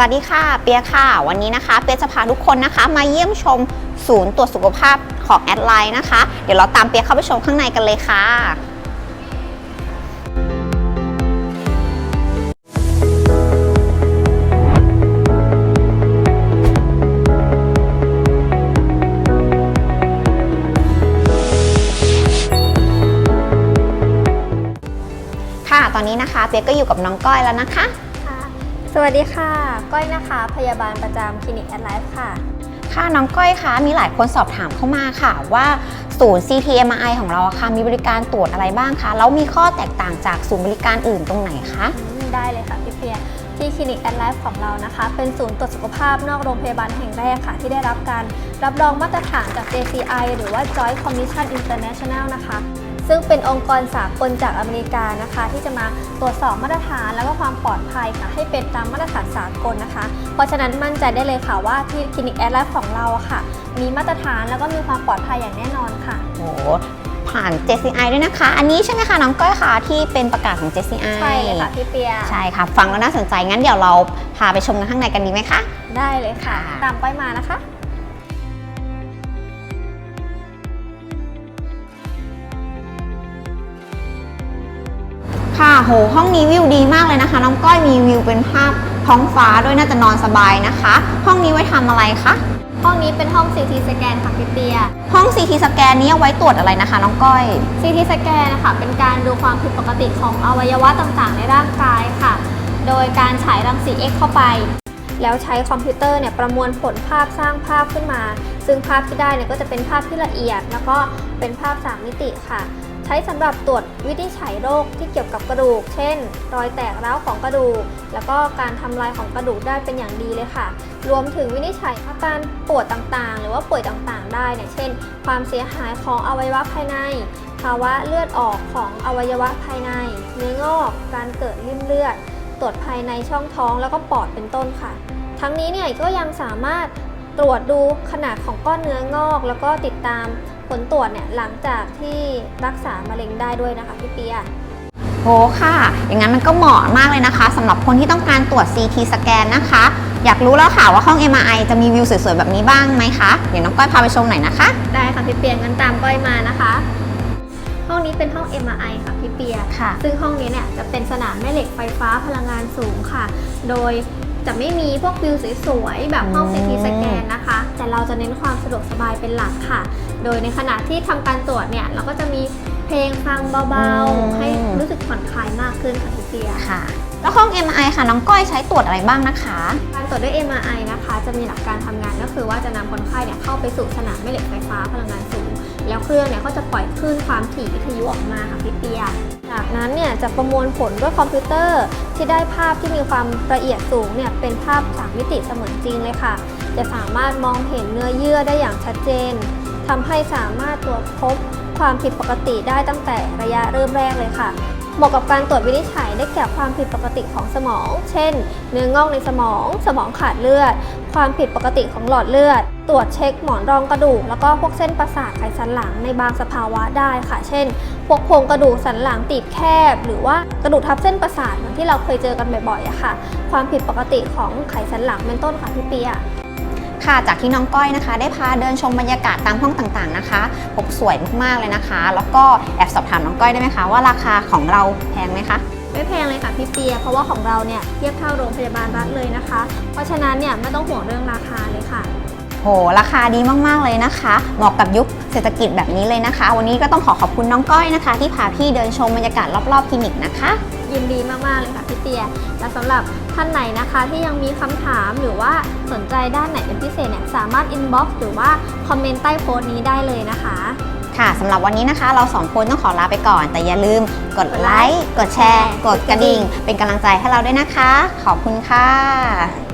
สวัสดีค่ะ เปียค่ะ วันนี้นะคะ เปียจะพาทุกคนนะคะ มาเยี่ยมชมศูนย์ตรวจสุขภาพของแอดไลน์นะคะ เดี๋ยวเราตามเปียเข้าไปชมข้างในกันเลยค่ะค่ะ ตอนนี้นะคะเปียก็อยู่กับน้องก้อยแล้วนะคะ วัสดีค่ะ ก้อยนะคะ พยาบาลประจำคลินิกแอดไลฟ์ค่ะ ค่ะน้องก้อยคะมีหลายคนสอบถามเข้ามาค่ะว่าศูนย์ CTMI ของเราอะค่ะมีบริการตรวจอะไรบ้างคะแล้วมีข้อแตกต่างจากศูนย์บริการอื่นตรงไหนคะอืมได้เลยค่ะพี่เปียที่คลินิกแอดไลฟ์ของเรานะคะ เป็นศูนย์ตรวจสุขภาพนอกโรงพยาบาลแห่งแรกค่ะ ที่ได้รับการรับรองมาตรฐานจาก JCI หรือว่า Joint Commission International นะคะ ซึ่งเป็นองค์กรสากลจากอเมริกานะคะ ที่จะมาตรวจสอบมาตรฐานแล้วก็ความปลอดภัยค่ะ ให้เป็นตามมาตรฐานสากลนะคะ เพราะฉะนั้นมั่นใจได้เลยค่ะว่าที่คลินิกแอดไลฟ์ของเราอะค่ะ มีมาตรฐานแล้วก็มีความปลอดภัยอย่างแน่นอนค่ะโอ้โหผ่าน JCI ด้วยนะคะ อันนี้ใช่ไหมคะน้องก้อยคะที่เป็นประกาศของ JCI ใช่เลยค่ะพี่เปีย ใช่ค่ะ ฟังแล้วน่าสนใจงั้นเดี๋ยวเราพาไปชมกันข้างในกันดีไหมคะ ได้เลยค่ะค่ะตามก้อยมานะคะ โหห้องนี้วิวดีมากเลยนะคะ น้องก้อยมีวิวเป็นภาพท้องฟ้าด้วยน่าจะนอนสบายนะคะ ห้องนี้ไว้ทำอะไรคะห้องนี้เป็นห้อง CT สแกนค่ะพี่เปียห้อง CT สแกนนี้เอาไว้ตรวจอะไรนะคะ น้องก้อย CT สแกนนะคะเป็นการดูความผิดปกติของอวัยวะต่างๆ ในร่างกายค่ะ โดยการฉายรังสี X เข้าไป แล้วใช้คอมพิวเตอร์เนี่ยประมวลผลภาพสร้างภาพขึ้นมา ซึ่งภาพที่ได้เนี่ยก็จะเป็นภาพที่ละเอียด แล้วก็เป็นภาพ 3 มิติค่ะ ใช้สำหรับตรวจวินิจฉัยโรคที่เกี่ยวกับกระดูก เช่น รอยแตกร้าวของกระดูก แล้วก็การทำลายของกระดูกได้เป็นอย่างดีเลยค่ะ รวมถึงวินิจฉัยอาการปวดต่างๆ หรือว่าป่วยต่างๆ ได้เนี่ยเช่น ความเสียหายของอวัยวะภายในภาวะเลือดออกของอวัยวะภายใน เนื้องอก การเกิดริ่มเลือด ตรวจภายในช่องท้องแล้วก็ปอดเป็นต้นค่ะ ทั้งนี้เนี่ยก็ยังสามารถตรวจดูขนาดของก้อนเนื้องอก แล้วก็ติดตามผลตรวจเนี่ยหลังจากที่รักษามะเร็งได้ด้วยนะคะพี่เปียโหค่ะ อย่างนั้นมันก็เหมาะมากเลยนะคะสำหรับคนที่ต้องการตรวจ CT สแกนนะคะ อยากรู้แล้วค่ะว่าห้อง MRI จะมีวิวสวยๆ แบบนี้บ้างไหมคะ เดี๋ยวน้องก้อยพาไปชมหน่อยนะคะ ได้ค่ะพี่เปียงั้นตามก้อยมานะคะห้ องนี้เป็นห้อง MRI ค่ะพี่เปียค่ะ ซึ่งห้องนี้เนี่ยจะเป็นสนามแม่เหล็กไฟฟ้าพลังงานสูงค่ะ โดยจะไม่มีพวกวิวสวยๆ แบบห้องอืม CT สแกนนะคะ แต่เราจะเน้นความสะดวกสบายเป็นหลักค่ะ โดยในขณะที่ทำการตรวจเนี่ย เราก็จะมีเพลงฟังเบาๆ ให้รู้สึกผ่อนคลายมากขึ้นค่ะพี่เปียค่ะ แล้วห้อง MRI ค่ะน้องก้อยใช้ตรวจอะไรบ้างนะคะ การตรวจด้วย MRI นะคะ จะมีหลักการทำงานก็คือว่าจะนำคนไข้เนี่ยเข้าไปสู่สนามแม่เหล็กไฟฟ้าพลังงานสูง แล้วเครื่องเนี่ยก็จะปล่อยคลื่นความถี่วิทยุออกมาค่ะพี่เปียจากนั้นเนี่ยจะประมวลผลด้วยคอมพิวเตอร์ ที่ได้ภาพที่มีความละเอียดสูงเนี่ยเป็นภาพสามมิติเสมือนจริงเลยค่ะ จะสามารถมองเห็นเนื้อเยื่อได้อย่างชัดเจนทำให้สามารถตรวจพบความผิดปกติได้ตั้งแต่ระยะเริ่มแรกเลยค่ะ เหมาะกับการตรวจวินิจฉัยได้แก่ความผิดปกติของสมอง เช่น เนื้องอกในสมอง สมองขาดเลือด ความผิดปกติของหลอดเลือด ตรวจเช็คหมอนรองกระดูก แล้วก็พวกเส้นประสาทไขสันหลังในบางสภาวะได้ค่ะ เช่น พวกโครงกระดูกสันหลังตีบแคบ หรือว่ากระดูกทับเส้นประสาทเหมือนที่เราเคยเจอกันบ่อยๆอะค่ะ ความผิดปกติของไขสันหลังเป็นต้นค่ะพี่เปีย ค่ะ จากที่น้องก้อยนะคะ ได้พาเดินชมบรรยากาศตามห้องต่างๆนะคะพบสวยมากๆเลยนะคะ แล้วก็แอบสอบถามน้องก้อยได้ไหมคะว่าราคาของเราแพงไหมคะไม่แพงเลยค่ะพี่เปีย เพราะว่าของเราเนี่ยเทียบเท่าโรงพยาบาลรัฐเลยนะคะ เพราะฉะนั้นเนี่ยไม่ต้องห่วงเรื่องราคาเลยค่ะโหราคาดีมากๆเลยนะคะเหมาะกับยุคเศรษฐกิจแบบนี้เลยนะคะ วันนี้ก็ต้องขอขอบคุณน้องก้อยนะคะ ที่พาพี่เดินชมบรรยากาศรอบๆคลินิกนะคะ ยินดีมากๆเลยค่ะพี่เปียและสำหรับ ท่านไหนนะคะที่ยังมีคำถามหรือว่าสนใจด้านไหนเป็นพิเศษเนี่ยสามารถ inbox หรือว่าคอมเมนต์ใต้โพสต์นี้ได้เลยนะคะ ค่ะสำหรับวันนี้นะคะ เราสองคนต้องขอลาไปก่อน แต่อย่าลืมกดไลค์กดแชร์ กดกระดิ่ง เป็นกำลังใจให้เราด้วยนะคะ ขอบคุณค่ะ